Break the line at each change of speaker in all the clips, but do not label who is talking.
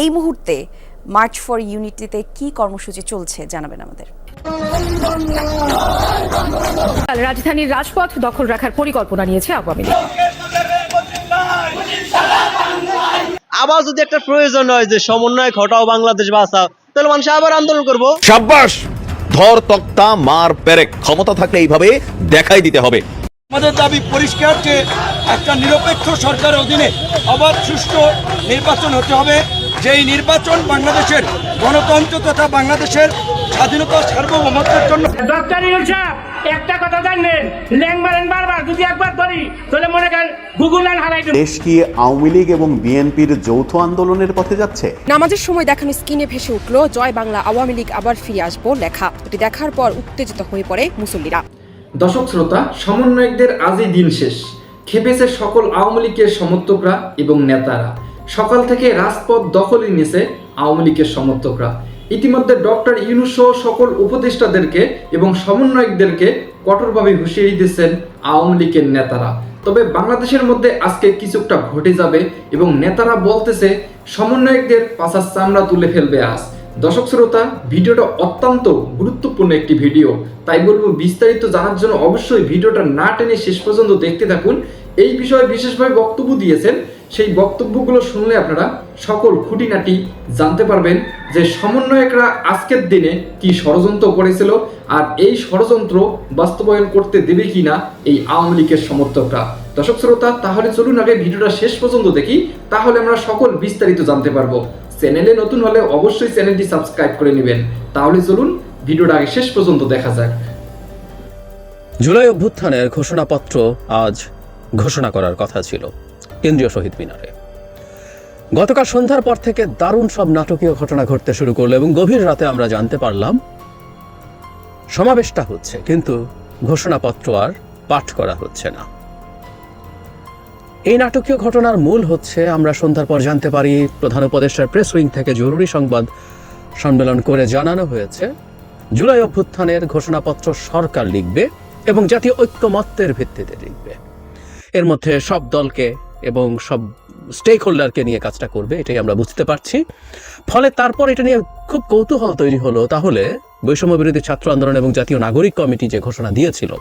এই মুহূর্তে March for ইউনিটিতে কি কর্মসূচি চলছে জানাবেন আমাদের।
রাজধানীর রাজপথ দখল রাখার পরিকল্পনা নিয়েছে আওয়ামী লীগ।
আবার যদি একটা প্রয়োজন হয় যে সমন্বয় ঘটাও বাংলাদেশ বাঁচাও তাহলে মানুষ আবার আন্দোলন করব।
সাব্বাস ধর তক্তা মার পেরেক ক্ষমতা থাকলে এইভাবে দেখাই দিতে হবে।
আমাদের দাবি পরিষ্কার যে একটা নিরপেক্ষ সরকারের অধীনে আবার সুষ্ঠু নির্বাচন হতে হবে। যেই নির্বাচন বাংলাদেশের গণতন্ত্র তথা বাংলাদেশের স্বাধীনতা সার্বভৌমত্বের জন্য
ডক্টর একটা কথা ল্যাং মারেন বারবার যদি একবার ধরি তাহলে মনে করেন গুগল হারাই
দেশ কি আওয়ামী লীগ এবং বিএনপির যৌথ আন্দোলনের পথে যাচ্ছে?
নামাজের সময় দেখানো স্ক্রিনে ভেসে উঠল জয় বাংলা আওয়ামী লীগ আবার ফিরে আসব লেখা। এটি দেখার পর উত্তেজিত হয়ে পড়ে মুসল্লিরা।
দর্শক শ্রোতা সমন্বয়কদের আজই দিন শেষ। খেপেছে সকল আওয়ামী লীগের সমর্থকরা এবং নেতারা। সকাল থেকে রাজপথ দখলে নিয়েছে আওয়ামী লীগের সমর্থকরা। ইতিমধ্যে ডক্টর ইউনুস সহ সকল উপদেষ্টাদেরকে এবং সমন্বয়কদেরকে কঠোরভাবে হুঁশিয়ারি দিচ্ছেন আওয়ামী লীগের নেতারা। তবে বাংলাদেশের মধ্যে আজকে কিছুটা ঘটে যাবে এবং নেতারা বলতেছে, সমন্বয়কদের পাশার চামড়া তুলে ফেলবে আজ। দর্শক শ্রোতা, ভিডিওটা অত্যন্ত গুরুত্বপূর্ণ একটি ভিডিও। তাই বলব, বিস্তারিত জানার জন্য অবশ্যই ভিডিওটা না টেনে শেষ পর্যন্ত দেখতে থাকুন। এই বিষয়ে বিশেষভাবে বক্তব্য দিয়েছেন সেই বক্তব্যগুলো শুনলে আপনারা সকল খুঁটিনাটি জানতে পারবেন যে সমন্বয়করা আজকের দিনে কি ষড়যন্ত্র করেছিল আর এই ষড়যন্ত্র বাস্তবায়ন করতে দেবে কিনা এই আওয়ামী লীগের সমর্থকরা। দর্শক শ্রোতা, তাহলে চলুন আগে ভিডিওটা শেষ পর্যন্ত দেখি, তাহলে আমরা সকল বিস্তারিত জানতে পারব। চ্যানেলে নতুন হলে অবশ্যই চ্যানেলটি সাবস্ক্রাইব করে নেবেন। তাহলে চলুন ভিডিওটা আগে শেষ পর্যন্ত দেখা যাক।
জুলাই অভ্যুত্থানের ঘোষণাপত্র আজ ঘোষণা করার কথা ছিল। কেন্দ্রীয় শহীদ মিনারে। গতকাল সন্ধ্যার পর থেকে দারুণ সব নাটকীয় ঘটনা ঘটতে শুরু করল এবং গভীর রাতে আমরা জানতে পারলাম, সমাবেশটা হচ্ছে, কিন্তু ঘোষণাপত্র আর পাঠ করা হচ্ছে না। এই নাটকীয় ঘটনার মূল হচ্ছে, আমরা সন্ধ্যার পর জানতে পারি, প্রধান উপদেষ্টার প্রেস উইং থেকে জরুরি সংবাদ সম্মেলন করে জানানো হয়েছে, জুলাই অভ্যুত্থানের ঘোষণাপত্র সরকার লিখবে এবং জাতীয় ঐক্যমত্যের ভিত্তিতে লিখবে। এর মধ্যে সব দলকে এবং সব স্টেক হোল্ডারকে নিয়ে কাজটা করবে, এটাই আমরা বুঝতে পারছি। ফলে তারপর এটা নিয়ে খুব কৌতূহল তৈরি হলো, তাহলে বৈষম্য বিরোধী ছাত্র আন্দোলন এবং জাতীয় নাগরিক কমিটি যে ঘোষণা দিয়েছিল,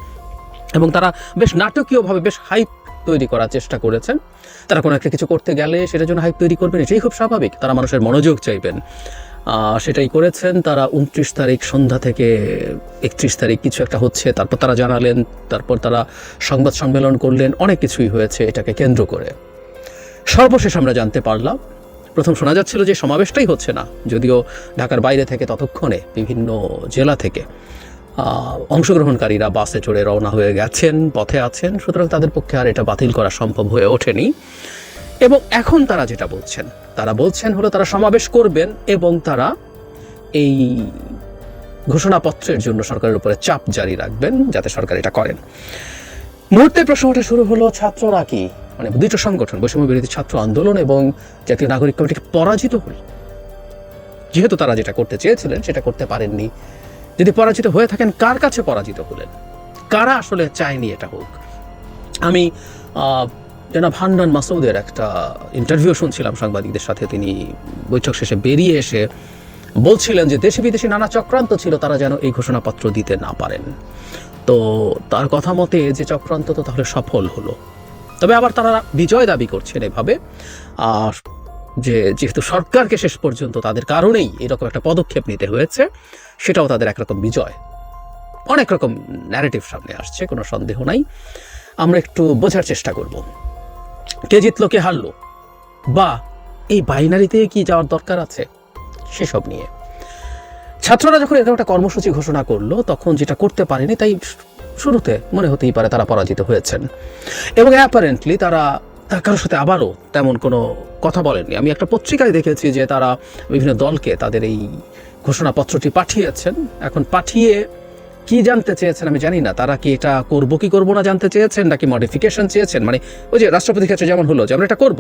এবং তারা বেশ নাটকীয়ভাবে বেশ হাইপ তৈরি করার চেষ্টা করেছেন। তারা কোনো একটা কিছু করতে গেলে সেটার জন্য হাইপ তৈরি করবেন, এটাই খুব স্বাভাবিক। তারা মানুষের মনোযোগ চাইবেন। সেটাই করেছেন। তারা উনত্রিশ তারিখ সন্ধ্যা থেকে একত্রিশ তারিখ কিছু একটা হচ্ছে, তারপর তারা জানালেন, তারপর তারা সংবাদ সম্মেলন করলেন, অনেক কিছুই হয়েছে এটাকে কেন্দ্র করে। সর্বশেষ আমরা জানতে পারলাম, প্রথম শোনা যাচ্ছিল যে সমাবেশটাই হচ্ছে না, যদিও ঢাকার বাইরে থেকে ততক্ষণে বিভিন্ন জেলা থেকে অংশগ্রহণকারীরা বাসে চড়ে রওনা হয়ে গেছেন, পথে আছেন, সুতরাং তাদের পক্ষে আর এটা বাতিল করা সম্ভব হয়ে ওঠেনি। এবং এখন তারা যেটা বলছেন, তারা বলছেন হলো তারা সমাবেশ করবেন এবং তারা এই ঘোষণাপত্রের জন্য সরকারের উপরে চাপ জারি রাখবেন যাতে সরকার এটা করেন। মুহূর্তে প্রশ্ন ওঠা শুরু হলো, ছাত্ররা কি? মানে দুটো সংগঠন, বৈষম্য বিরোধী ছাত্র আন্দোলন এবং জাতীয় নাগরিক কমিটিকে পরাজিত হল। যেহেতু তারা যেটা করতে চেয়েছিলেন, সেটা করতে পারেননি। যদি পরাজিত হয়ে থাকেন, কার কাছে পরাজিত হলেন? কারা আসলে চায়নি এটা হোক? আমি জনাব হান্নান মাসুদের একটা ইন্টারভিউ শুনছিলাম সাংবাদিকদের সাথে। তিনি বৈঠক শেষে বেরিয়ে এসে বলছিলেন যে দেশে বিদেশে নানা চক্রান্ত ছিল, তারা যেন এই ঘোষণাপত্র দিতে না পারেন। তো তার কথা মতে যে চক্রান্ত তো তাহলে সফল হলো। তবে আবার তারা বিজয় দাবি করছেন এভাবে। আর যে যেহেতু সরকারকে শেষ পর্যন্ত তাদের কারণেই এরকম একটা পদক্ষেপ নিতে হয়েছে, সেটাও তাদের একরকম বিজয়। অনেক রকম ন্যারেটিভ সামনে আসছে, কোনো সন্দেহ নাই। আমরা একটু বোঝার চেষ্টা করব। কে জিতলো, কে হারলো? বা এই বাইনারিতে কি যাওয়ার দরকার আছে? সেসব নিয়ে। ছাত্ররা যখন এরকম একটা কর্মসূচি ঘোষণা করল, তখন যেটা করতে পারেনি, তাই শুরুতে মনে হতেই পারে তারা পরাজিত হয়েছেন। এবং অ্যাপারেন্টলি তারা কারোর সাথে আবারও তেমন কোনো কথা বলেননি। আমি একটা পত্রিকায় দেখেছি যে তারা বিভিন্ন দলকে তাদের এই ঘোষণাপত্রটি পাঠিয়েছেন। এখন পাঠিয়ে কি জানতে চেয়েছেন আমি জানি না। তারা কি এটা করব, কি করব না জানতে চেয়েছেন, নাকি মডিফিকেশন চেয়েছেন? মানে ওই যে রাষ্ট্রপতির ক্ষেত্রে যেমন হলো যে আমরা এটা করব,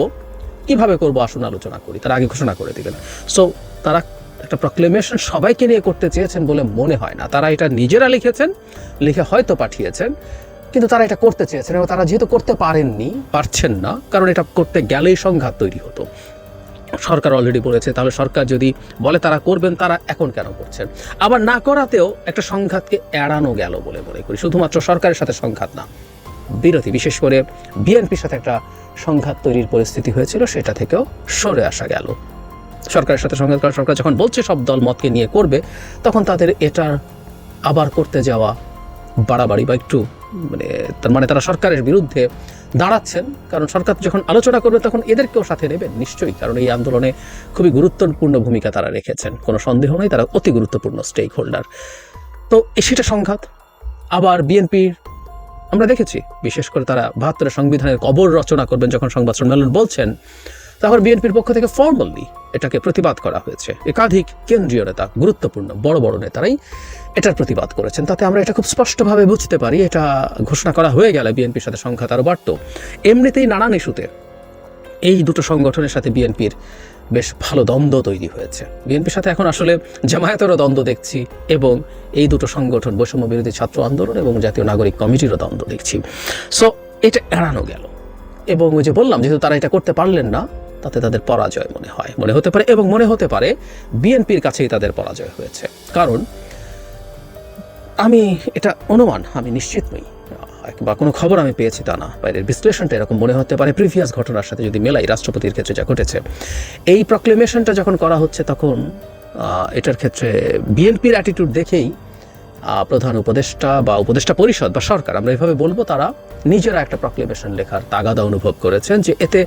কীভাবে করব আসুন আলোচনা করি, তারা আগে ঘোষণা করে দিবেন। সো তারা একটা প্রক্লেমেশন সবাইকে নিয়ে করতে চেয়েছেন বলে মনে হয় না। তারা এটা নিজেরা লিখেছেন, লিখে হয়তো পাঠিয়েছেন, কিন্তু তারা এটা করতে চেয়েছেন এবং তারা যেহেতু করতে পারেননি, পারছেন না, কারণ এটা করতে গেলেই সংঘাত তৈরি হতো। সরকার অলরেডি বলেছে, তাহলে সরকার যদি বলে তারা করবেন, তারা এখন কেন করছেন আবার না করাতেও একটা সংঘাতকে এড়ানো গেল বলে মনে করি। শুধুমাত্র সরকারের সাথে সংঘাত না, বিরোধী, বিশেষ করে বিএনপির সাথে একটা সংঘাত তৈরির পরিস্থিতি হয়েছিল, সেটা থেকেও সরে আসা গেল। সরকারের সাথে সংঘাত করা সরকার যখন বলছে সব দল মতকে নিয়ে করবে, তখন তাদের এটার আবার করতে যাওয়া বাড়াবাড়ি বা একটু মানে তার মানে তারা সরকারের বিরুদ্ধে দাঁড়াচ্ছেন, কারণ সরকার যখন আলোচনা করবে তখন এদেরকেও সাথে নেবেন নিশ্চয়ই, কারণ এই আন্দোলনে খুবই গুরুত্বপূর্ণ ভূমিকা তারা রেখেছেন। কোনো সন্দেহ নেই, তারা অতি গুরুত্বপূর্ণ স্টেক হোল্ডার তো সেটা সংঘাত, আবার বিএনপির, আমরা দেখেছি, বিশেষ করে তারা বাহাত্তরের সংবিধানের কবর রচনা করবেন যখন সংবাদ সম্মেলন বলছেন তারপর বিএনপির পক্ষ থেকে ফর্মালি এটাকে প্রতিবাদ করা হয়েছে। একাধিক কেন্দ্রীয় নেতা, গুরুত্বপূর্ণ বড় বড় নেতারাই এটার প্রতিবাদ করেছেন। তাতে আমরা এটা খুব স্পষ্টভাবে বুঝতে পারি, এটা ঘোষণা করা হয়ে গেলে বিএনপির সাথে সংঘাত আরও বাড়ত। এমনিতেই নানান ইস্যুতে এই দুটো সংগঠনের সাথে বিএনপির বেশ ভালো দ্বন্দ্ব তৈরি হয়েছে। বিএনপির সাথে এখন আসলে জামায়াতেরও দ্বন্দ্ব দেখছি এবং এই দুটো সংগঠন, বৈষম্য বিরোধী ছাত্র আন্দোলন এবং জাতীয় নাগরিক কমিটিরও দ্বন্দ্ব দেখছি। সো এটা এড়ানো গেল। এবং ওই যে বললাম, যেহেতু তারা এটা করতে পারলেন না তাতে তাদের পরাজয় মনে হয়, মনে হতে পারে এবং মনে হতে পারে বিএনপির কাছেই তাদের পরাজয় হয়েছে। কারণ আমি এটা অনুমান, আমি নিশ্চিত নই। বা কোনো খবর আমি পেয়েছি তা না। বাইরের বিশ্লেষণটা এরকম মনে হতে পারে প্রিভিয়াস ঘটনার সাথে যদি মেলাই রাষ্ট্রপতির ক্ষেত্রে যা ঘটেছে। এই প্রক্লেমেশনটা যখন করা হচ্ছে তখন এটার ক্ষেত্রে বিএনপির অ্যাটিটিউড দেখেই প্রধান উপদেষ্টা বা উপদেষ্টা পরিষদ বা সরকার, আমরা এভাবে বলব, তারা নিজেরা একটা প্রক্লেমেশন লেখার তাগাদা অনুভব করেছেন যে এতে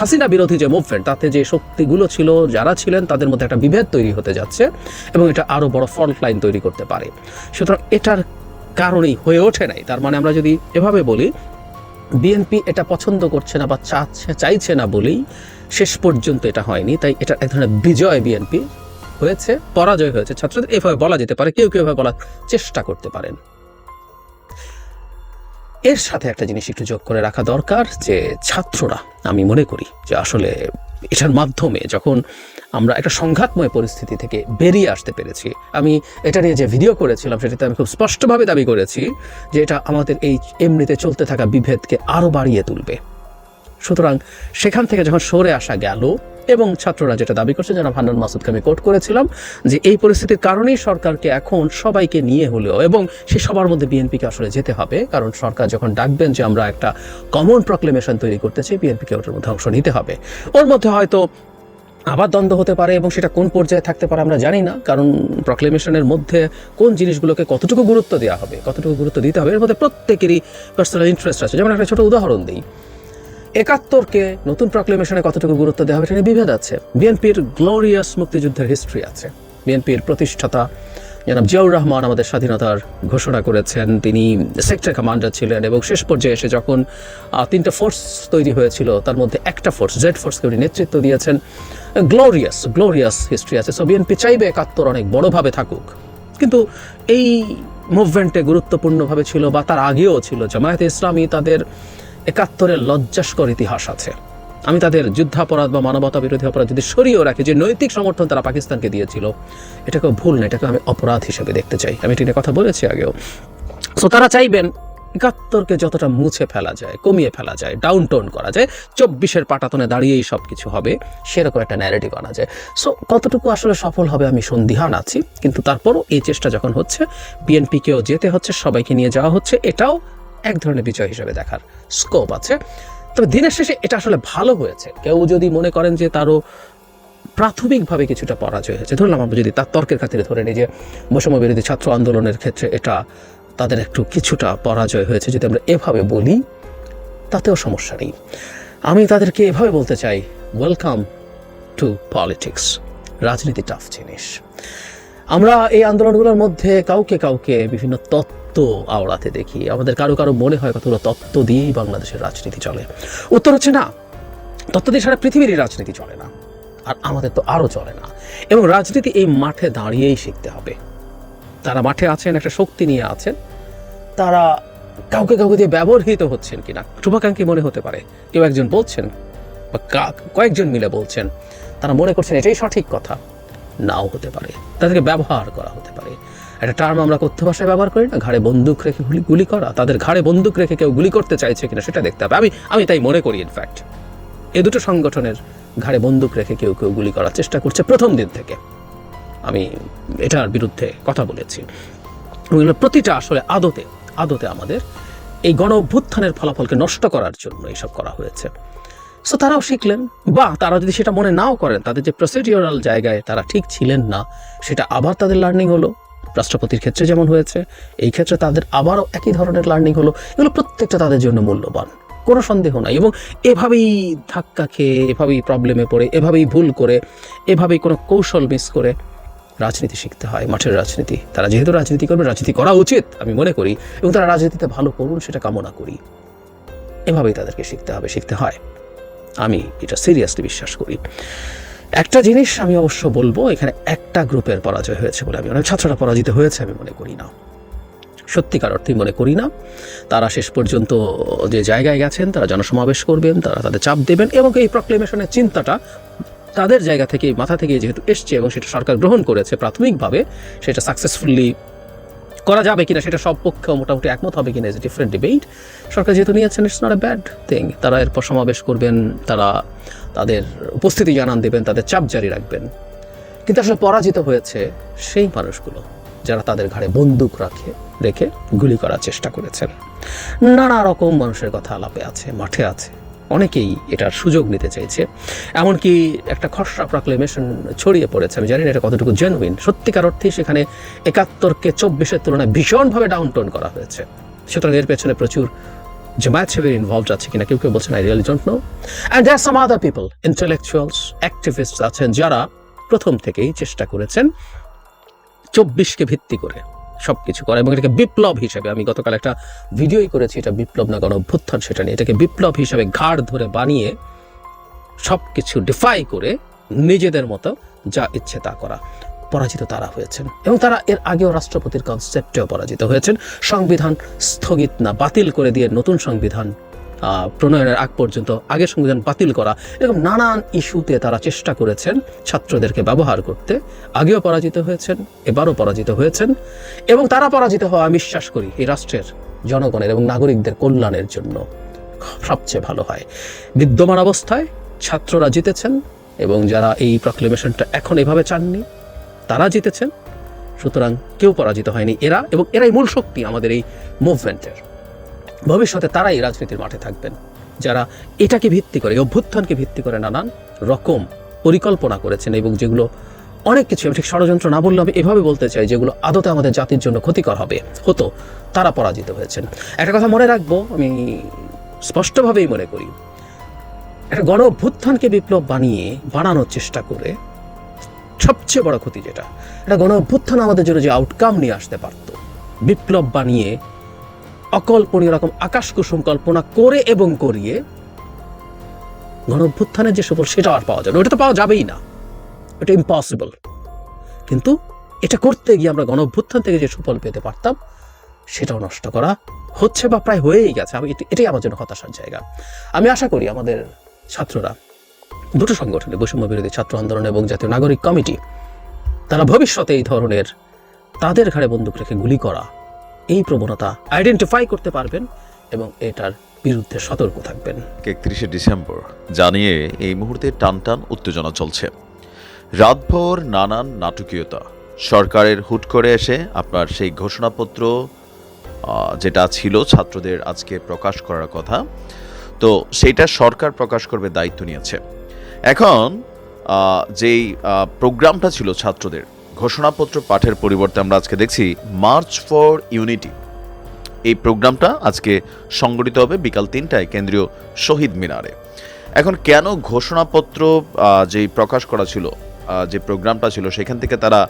হাসিনা বিরোধী যে মুভমেন্ট তাতে যে শক্তিগুলো ছিল, যারা ছিলেন, তাদের মধ্যে একটা বিভেদ তৈরি হতে যাচ্ছে এবং এটা আরও বড় ফল্ট লাইন তৈরি করতে পারে। সুতরাং এটার কারণেই হয়ে ওঠে নাই। তার মানে আমরা যদি এভাবে বলি, বিএনপি এটা পছন্দ করছে না বা চাচ্ছে, চাইছে না বলেই শেষ পর্যন্ত এটা হয়নি। তাই এটা এক ধরনের বিজয় বিএনপি হয়েছে, পরাজয় হয়েছে। ছাত্রদের এভাবে বলা যেতে পারে, কেউ কেউ এভাবে বলার চেষ্টা করতে পারেন। এর সাথে একটা জিনিস একটু যোগ করে রাখা দরকার যে ছাত্ররা, আমি মনে করি যে আসলে এটার মাধ্যমে যখন আমরা একটা সংঘাতময় পরিস্থিতি থেকে বেরিয়ে আসতে পেরেছি, আমি এটা নিয়ে যে ভিডিও করেছিলাম সেটাতে আমি খুব স্পষ্টভাবে দাবি করেছি যে এটা আমাদের এই এমনিতে চলতে থাকা বিভেদকে আরও বাড়িয়ে তুলবে। সুতরাং সেখান থেকে যখন সরে আসা গেল এবং ছাত্ররা যেটা দাবি করছে যারা ভান্ডার মাসুদকে আমি কোট করেছিলাম, যে এই পরিস্থিতির কারণেই সরকারকে এখন সবাইকে নিয়ে হলেও এবং সে সবার মধ্যে বিএনপিকে আসলে যেতে হবে, কারণ সরকার যখন ডাকবেন যে আমরা একটা কমন প্রক্লেমেশন তৈরি করতে চাই, বিএনপিকে ওটার মধ্যে অংশ নিতে হবে। ওর মধ্যে হয়তো আবার দ্বন্দ্ব হতে পারে এবং সেটা কোন পর্যায়ে থাকতে পারে আমরা জানি না, কারণ প্রক্লেমেশনের মধ্যে কোন জিনিসগুলোকে কতটুকু গুরুত্ব দেওয়া হবে, কতটুকু গুরুত্ব দিতে হবে, এর মধ্যে প্রত্যেকেরই পার্সোনাল ইন্টারেস্ট আছে। যেমন একটা ছোট উদাহরণ দিই একাত্তরকে নতুন প্রক্লেমেশনে কতটুকু গুরুত্ব দেওয়া হবে নিয়ে বিভেদ আছে। বিএনপির গ্লোরিয়াস মুক্তিযুদ্ধের হিস্ট্রি আছে। বিএনপির প্রতিষ্ঠাতা জনাব জিয়াউর রহমান আমাদের স্বাধীনতার ঘোষণা করেছেন। তিনি সেক্টর কমান্ডার ছিলেন এবং শেষ পর্যায়ে এসে যখন তিনটা ফোর্স তৈরি হয়েছিল, তার মধ্যে একটা ফোর্স জেড ফোর্সকে উনি নেতৃত্ব দিয়েছেন। গ্লোরিয়াস গ্লোরিয়াস হিস্ট্রি আছে। সো বিএনপি চাইবে একাত্তর অনেক বড়ভাবে থাকুক। কিন্তু এই মুভমেন্টে গুরুত্বপূর্ণভাবে ছিল বা তার আগেও ছিল। জামায়াতে ইসলামী তাদের একাত্তরের লজ্জাস্কর ইতিহাস আছে। আমি তাদের যুদ্ধাপরাধ বা মানবতা বিরোধী অপরাধ যদি সরিয়েও রাখি, যে নৈতিক সমর্থন তারা পাকিস্তানকে দিয়েছিল এটাকে ভুল না এটাকে আমি অপরাধ হিসেবে দেখতে চাই। আমি এটা কথা বলেছি আগেও। সো তারা চাইবেন একাত্তরকে যতটা মুছে ফেলা যায়, কমিয়ে ফেলা যায় ডাউন টোন করা যায়, চব্বিশের পাটাতনে দাঁড়িয়েই সব কিছু হবে, সেরকম একটা ন্যারেটিভ আনা যায়। সো কতটুকু আসলে সফল হবে আমি সন্দিহান আছি, কিন্তু তারপরও এই চেষ্টা যখন হচ্ছে বিএনপিকেও যেতে হচ্ছে, সবাইকে নিয়ে যাওয়া হচ্ছে, এটাও এক ধরনের বিজয় হিসেবে দেখার স্কোপ আছে। তবে দিনের শেষে এটা আসলে ভালো হয়েছে। কেউ যদি মনে করেন যে তারও প্রাথমিকভাবে কিছুটা পরাজয় হয়েছে, ধরলাম আমরা যদি তার তর্কের খাতিরে ধরে নিই যে বৈষম্য বিরোধী ছাত্র আন্দোলনের ক্ষেত্রে এটা তাদের একটু কিছুটা পরাজয় হয়েছে যদি আমরা এভাবে বলি, তাতেও সমস্যা নেই। আমি তাদেরকে এভাবে বলতে চাই ওয়েলকাম টু পলিটিক্স রাজনীতি টাফ জিনিস। আমরা এই আন্দোলনগুলোর মধ্যে কাউকে কাউকে বিভিন্ন তত্ত্ব আওড়াতে দেখি। আমাদের কারও কারও মনে হয় কতগুলো তত্ত্ব দিয়েই বাংলাদেশের রাজনীতি চলে। উত্তর হচ্ছে না। তত্ত্ব দিয়ে সারা পৃথিবীরই রাজনীতি চলে না। আর আমাদের তো আরও চলে না। এবং রাজনীতি এই মাঠে দাঁড়িয়েই শিখতে হবে। তারা মাঠে আছেন, একটা শক্তি নিয়ে আছেন। তারা কাউকে কাউকে দিয়ে ব্যবহৃত হচ্ছেন কিনা? শুভাকাঙ্ক্ষী মনে হতে পারে? কেউ একজন বলছেন বা কয়েকজন মিলে বলছেন। তারা মনে করছেন এটাই সঠিক কথা। নাও হতে পারে। তাদেরকে ব্যবহার করা হতে পারে। একটা টার্ম আমরা কথ্য ভাষায় ব্যবহার করি না, ঘাড়ে বন্দুক রেখে গুলি গুলি করা, তাদের ঘাড়ে বন্দুক রেখে কেউ গুলি করতে চাইছে কিনা সেটা দেখতে হবে। আমি আমি তাই মনে করি ইনফ্যাক্ট এ দুটো সংগঠনের ঘাড়ে বন্দুক রেখে কেউ কেউ গুলি করার চেষ্টা করছে প্রথম দিন থেকে। আমি এটার বিরুদ্ধে কথা বলেছি। ওইগুলো প্রতিটা আসলে আদতে আদতে আমাদের এই গণ অভ্যুত্থানের ফলাফলকে নষ্ট করার জন্য এইসব করা হয়েছে। সো তারাও শিখলেন, বা তারা যদি সেটা মনে নাও করেন, তাদের যে প্রসিডিওরাল জায়গায় তারা ঠিক ছিলেন না, সেটা আবার তাদের লার্নিং হলো। রাষ্ট্রপতির ক্ষেত্রে যেমন হয়েছে, এই ক্ষেত্রে তাদের আবারও একই ধরনের লার্নিং হলো। এগুলো প্রত্যেকটা তাদের জন্য মূল্যবান। কোনো সন্দেহ নাই এবং এভাবেই ধাক্কা খেয়ে, এভাবেই প্রবলেমে পড়ে, এভাবেই ভুল করে, এভাবেই কোনো কৌশল মিস করে রাজনীতি শিখতে হয়, মাঠের রাজনীতি। তারা যেহেতু রাজনীতি করবে, রাজনীতি করা উচিত, আমি মনে করি। এবং তারা রাজনীতিতে ভালো করুন, সেটা কামনা করি। এভাবেই তাদেরকে শিখতে হবে, শিখতে হয়। আমি এটা সিরিয়াসলি বিশ্বাস করি। একটা জিনিস আমি অবশ্য বলব, এখানে একটা গ্রুপের পরাজয় হয়েছে বলে আমি অনেক ছাত্ররা পরাজিত হয়েছে আমি মনে করি না। সত্যিকার অর্থেই মনে করি না। তারা শেষ পর্যন্ত যে জায়গায় গেছেন, তারা জনসমাবেশ করবেন, তারা তাদের চাপ দেবেন এবং এই প্রক্লেমেশনের চিন্তাটা তাদের জায়গা থেকে মাথা থেকে যেহেতু এসছে এবং সেটা সরকার গ্রহণ করেছে প্রাথমিকভাবে, সেটা সাকসেসফুলি করা যাবে কিনা সেটা সব পক্ষেও মোটামুটি একমত হবে কিনা ডিফারেন্ট ডিবেট সরকার যেহেতু নিয়েছেন it's not a bad thing তারা এরপর সমাবেশ করবেন, তারা তাদের উপস্থিতি জানান দেবেন, তাদের চাপ জারি রাখবেন। কিন্তু আসলে পরাজিত হয়েছে সেই মানুষগুলো, যারা তাদের ঘাড়ে বন্দুক রাখে, রেখে গুলি করার চেষ্টা করেছেন। নানা রকম মানুষের কথা আলাপে আছে, মাঠে আছে। অনেকেই এটার সুযোগ নিতে চাইছে। এমনকি একটা খসড়া প্রক্লেমেশন ছড়িয়ে পড়েছে, আমি জানি না এটা কতটুকু জেনুইন সত্যিকার অর্থে সেখানে একাত্তরকে চব্বিশের তুলনায় ভীষণভাবে ডাউনটোন করা হয়েছে। সুতরাং এর পেছনে প্রচুর জামায়াত শিবির ইনভলভড আছে কিনা, কেউ কেউ বলছেন I really don't know and there some other people intellectuals activist আছেন যারা প্রথম থেকেই চেষ্টা করেছেন চব্বিশকে ভিত্তি করে সব কিছু করা এবং এটাকে বিপ্লব হিসেবে আমি গতকাল একটা ভিডিওই করেছি, এটা বিপ্লব না কোনো অভ্যুত্থান সেটা নিয়ে। এটাকে বিপ্লব হিসেবে ঘাড় ধরে বানিয়ে সব কিছু ডিফাই করে নিজেদের মতো যা ইচ্ছে তা করা। পরাজিত তারা হয়েছেন এবং তারা এর আগেও রাষ্ট্রপতির কনসেপ্টেও পরাজিত হয়েছেন। সংবিধান স্থগিত না বাতিল করে দিয়ে নতুন সংবিধান প্রণয়নের আগ পর্যন্ত আগের সংবিধান বাতিল করা এরকম নানান ইস্যুতে তারা চেষ্টা করেছেন ছাত্রদেরকে ব্যবহার করতে। আগেও পরাজিত হয়েছেন, এবারও পরাজিত হয়েছেন এবং তারা পরাজিত হওয়া আমি বিশ্বাস করি এই রাষ্ট্রের জনগণের এবং নাগরিকদের কল্যাণের জন্য সবচেয়ে ভালো হয়। বিদ্যমান অবস্থায় ছাত্ররা জিতেছেন এবং যারা এই প্রক্লেমেশনটা এখন এভাবে চাননি, তারা জিতেছেন। সুতরাং কেউ পরাজিত হয়নি। এরা এবং এরাই মূল শক্তি আমাদের এই মুভমেন্টের ভবিষ্যতে তারাই রাজনীতির মাঠে থাকবেন। যারা এটাকে ভিত্তি করে অভ্যুত্থানকে ভিত্তি করে নানান রকম পরিকল্পনা করেছেন এবং যেগুলো অনেক কিছু ঠিক ষড়যন্ত্র না বললে আমি এভাবে বলতে চাই, যেগুলো আদতে আমাদের জাতির জন্য ক্ষতিকর হবে। হতো, তারা পরাজিত হয়েছেন। একটা কথা মনে রাখব, আমি স্পষ্টভাবেই মনে করি। একটা গণ অভ্যুত্থানকে বিপ্লব বানিয়ে বানানোর চেষ্টা করে সবচেয়ে বড় ক্ষতি যেটা, একটা গণ অভ্যুত্থান আমাদের জন্য যে আউটকাম নিয়ে আসতে পারত, বিপ্লব বানিয়ে অকল্পনীয় রকম আকাশ কুসুম কল্পনা করে এবং করিয়ে গণ অভ্যুত্থানের যে সুফল সেটা আর পাওয়া যাবে। ওটা তো পাওয়া যাবেই না। এটা ইম্পসিবল কিন্তু এটা করতে গিয়ে আমরা গণ অভ্যুত্থান থেকে যে সুফল পেতে পারতাম, সেটাও নষ্ট করা হচ্ছে বা প্রায় হয়েই গেছে। আমি এটাই আমার জন্য হতাশার জায়গা। আমি আশা করি আমাদের ছাত্ররা, দুটো সংগঠনে, বৈষম্য বিরোধী ছাত্র আন্দোলন এবং জাতীয় নাগরিক কমিটি, তারা ভবিষ্যতে এই ধরনের তাদের ঘাড়ে বন্দুক রেখে গুলি করা এই প্রবণতা আইডেন্টিফাই করতে পারবেন এবং এটার বিরুদ্ধে সতর্ক থাকবেন।
একত্রিশে ডিসেম্বর জানিয়ে এই মুহূর্তে টানটান উত্তেজনা চলছে। রাতভর নানান নাটকীয়তা। সরকারের হুট করে এসে আপনার সেই ঘোষণাপত্র যেটা ছিল ছাত্রদের আজকে প্রকাশ করার কথা, তো সেইটা সরকার প্রকাশ করবে দায়িত্ব নিয়েছে। এখন যেই প্রোগ্রামটা ছিল ছাত্রদের ঘোষণাপত্র পাঠের পরিবর্তে আমরা আজকে দেখছি মার্চ ফর ইউনিটি। এই প্রোগ্রামটা আজকে সংগঠিত হবে বিকাল তিনটায় কেন্দ্রীয় শহীদ মিনারে। এখন কেন ঘোষণাপত্র যেই প্রকাশ করা ছিল যে প্রোগ্রামটা ছিল, সেখান থেকে তারা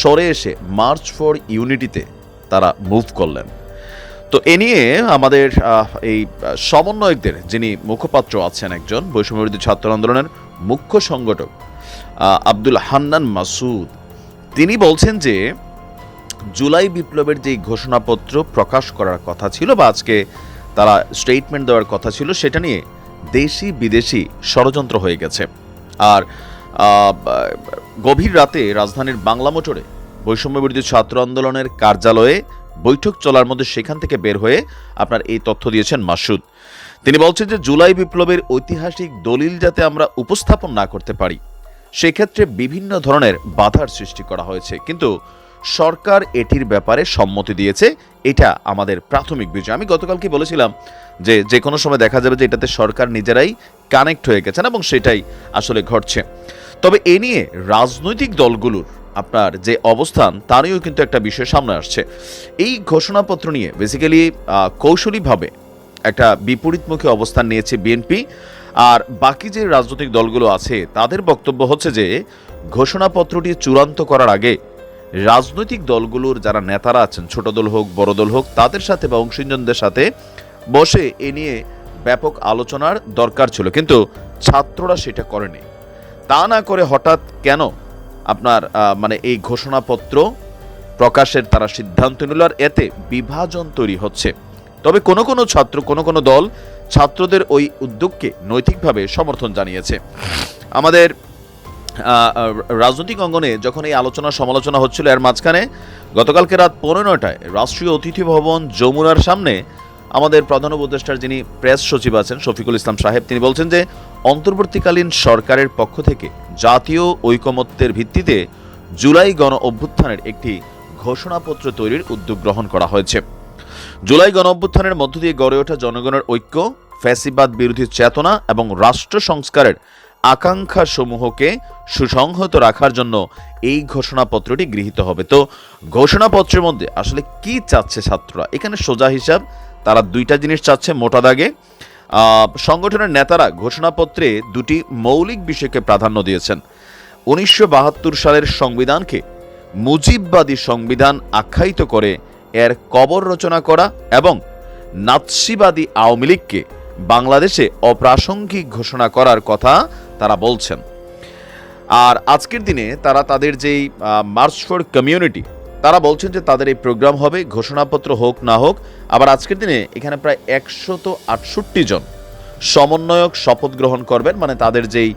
সরে এসে মার্চ ফর ইউনিটিতে তারা মুভ করলেন। তো এ নিয়ে আমাদের এই সমন্বয়কদের, যিনি মুখপাত্র আছেন একজন বৈষম্যবিরোধী ছাত্র আন্দোলনের মুখ্য সংগঠক আব্দুল হান্নান মাসুদ তিনি বলছেন যে, জুলাই বিপ্লবের যে ঘোষণাপত্র প্রকাশ করার কথা ছিল বা আজকে তারা স্টেটমেন্ট দেওয়ার কথা ছিল, সেটা নিয়ে দেশি বিদেশি ষড়যন্ত্র হয়ে গেছে। আর গভীর রাতে রাজধানীর বাংলা মোটরে বৈষম্য ছাত্র আন্দোলনের কার্যালয়ে বৈঠক চলার মধ্যে সেখান থেকে বের হয়ে আপনার এই তথ্য দিয়েছেন মাসুদ। তিনি বলছেন যে, জুলাই বিপ্লবের ঐতিহাসিক দলিল যাতে আমরা উপস্থাপন না করতে পারি সেক্ষেত্রে বিভিন্ন ধরনের বাধার সৃষ্টি করা হয়েছে। কিন্তু সরকার এটির ব্যাপারে সম্মতি দিয়েছে, এটা আমাদের প্রাথমিক বিষয়। আমি গতকালকে বলেছিলাম যে যে কোনো সময় দেখা যাবে যে এটাতে সরকার নিজেরাই কানেক্ট হয়ে গেছেন এবং সেটাই আসলে ঘটছে। তবে এ নিয়ে রাজনৈতিক দলগুলোর আপনার যে অবস্থান তা নিয়েও কিন্তু একটা বিষয় সামনে আসছে। এই ঘোষণাপত্র নিয়ে বেসিক্যালি কৌশলীভাবে একটা বিপরীতমুখী অবস্থান নিয়েছে বিএনপি। আর বাকি যে রাজনৈতিক দলগুলো আছে, তাদের বক্তব্য হচ্ছে যে, ঘোষণাপত্রটি চূড়ান্ত করার আগে রাজনৈতিক দলগুলোর যারা নেতারা আছেন, ছোট দল হোক, বড় দল হোক, তাদের সাথে বা অংশীজনদের সাথে বসে এ নিয়ে ব্যাপক আলোচনার দরকার ছিল। কিন্তু ছাত্ররা সেটা করেনি। তা না করে হঠাৎ কেন আপনার মানে এই ঘোষণাপত্র প্রকাশের তারা সিদ্ধান্ত নিল আর এতে বিভাজন তৈরি হচ্ছে। তবে কোনো কোনো ছাত্র, কোনো কোনো দল ছাত্রদের ওই উদ্যোগকে নৈতিকভাবে সমর্থন জানিয়েছে। আমাদের রাজনৈতিক অঙ্গনে যখন এই আলোচনা সমালোচনা হচ্ছিল, এর মাঝখানে গতকালকে রাত পৌনে নটায় রাষ্ট্রীয় অতিথি ভবন যমুনার সামনে আমাদের প্রধান উপদেষ্টার যিনি প্রেস সচিব আছেন, শফিকুল ইসলাম সাহেব, তিনি বলছেন যে, অন্তর্বর্তীকালীন সরকারের পক্ষ থেকে জাতীয় ঐকমত্যের ভিত্তিতে জুলাই গণ অভ্যুত্থানের একটি ঘোষণাপত্র তৈরির উদ্যোগ গ্রহণ করা হয়েছে। জুলাই গণ অভ্যুত্থানের মধ্য দিয়ে গড়ে ওঠা জনগণের ঐক্য, ফ্যাসিবাদ বিরোধী চেতনা এবং রাষ্ট্র সংস্কারের আকাঙ্ক্ষা সমূহকে সুসংহত রাখার জন্য এই ঘোষণাপত্রটি গৃহীত হবে। তো ঘোষণাপত্রের মধ্যে আসলে কি চাচ্ছে ছাত্ররা? এখানে সোজা হিসাব, তারা দুইটা জিনিস চাচ্ছে মোটা দাগে। সংগঠনের নেতারা ঘোষণাপত্রে দুটি মৌলিক বিষয়কে প্রাধান্য দিয়েছেন। উনিশশো বাহাত্তর সালের সংবিধানকে মুজিববাদী সংবিধান আখ্যায়িত করে এর কবর রচনা করা এবং নাৎসিবাদী আওয়ামী লীগকে বাংলাদেশে অপ্রাসঙ্গিক ঘোষণা করার কথা তারা বলছেন। আর আজকের দিনে তারা তাদের যেই মার্চ ফর কমিউনিটি তারা বলছেন যে তাদের এই প্রোগ্রাম হবে, ঘোষণাপত্র হোক না হোক, আবার আজকের দিনে এখানে প্রায় একশত আটষট্টি জন সমন্বয়ক শপথ গ্রহণ করবেন মানে তাদের যেই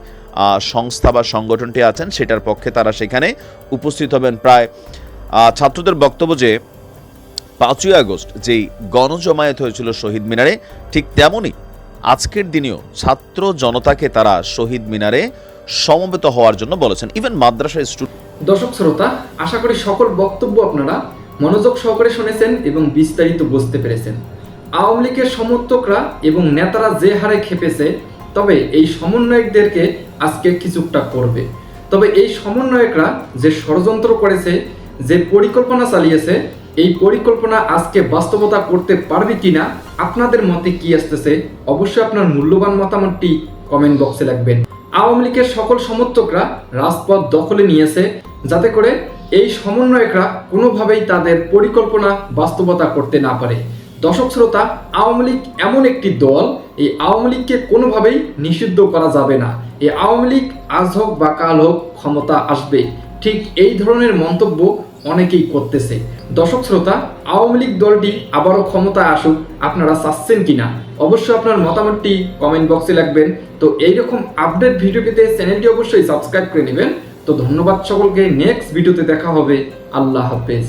সংস্থা বা সংগঠনটি আছেন, সেটার পক্ষে তারা সেখানে উপস্থিত হবেন। প্রায় ছাত্রদের বক্তব্য যে পাঁচই আগস্ট যেই গণজমায়েত হয়েছিল শহীদ মিনারে, ঠিক তেমনই আজকের দিনেও ছাত্র জনতাকে তারা শহীদ মিনারে সমবেত হওয়ার জন্য বলেছেন। ইভেন মাদ্রাসা স্টুডেন্ট
দর্শক শ্রোতা, আশা করি সকল বক্তব্য আপনারা মনোযোগ সহকারে শুনেছেন এবং বিস্তারিত বুঝতে পেরেছেন। আওয়ামী লীগের সমর্থকরা এবং নেতারা যে হারে খেপেছে, তবে এই সমন্বয়কদেরকে আজকে কিছুটা করবে। তবে এই সমন্বয়করা যে ষড়যন্ত্র করেছে, যে পরিকল্পনা চালিয়েছে এই পরিকল্পনা আজকে বাস্তবতা করতে পারবে কিনা, আপনাদের মতে কি আসতেছে, অবশ্যই আপনার মূল্যবান মতামতটি কমেন্ট বক্সে লিখবেন আওয়ামী লীগের সকল সমর্থকরা রাজপথ দখলে নিয়েছে, যাতে করে এই সমন্বয়করা কোনোভাবেই তাদের পরিকল্পনা বাস্তবতা করতে না পারে। দর্শক শ্রোতা, আওয়ামী লীগ এমন একটি দল, এই আওয়ামী লীগকে কোনোভাবেই নিষিদ্ধ করা যাবে না। এই আওয়ামী লীগ আজ হোক বা কাল হোক ক্ষমতা আসবে। ঠিক এই ধরনের মন্তব্য অনেকেই করতেছে। দর্শক শ্রোতা, আওয়ামী লীগ দলটি আবারও ক্ষমতায় আসুক, আপনারা চাচ্ছেন কিনা? অবশ্যই আপনার মতামতটি কমেন্ট বক্সে লাগবেন তো এইরকম আপডেট ভিডিও পেতে চ্যানেলটি অবশ্যই সাবস্ক্রাইব করে নেবেন। তো ধন্যবাদ সকলকে। নেক্সট ভিডিওতে দেখা হবে। আল্লাহ হাফেজ।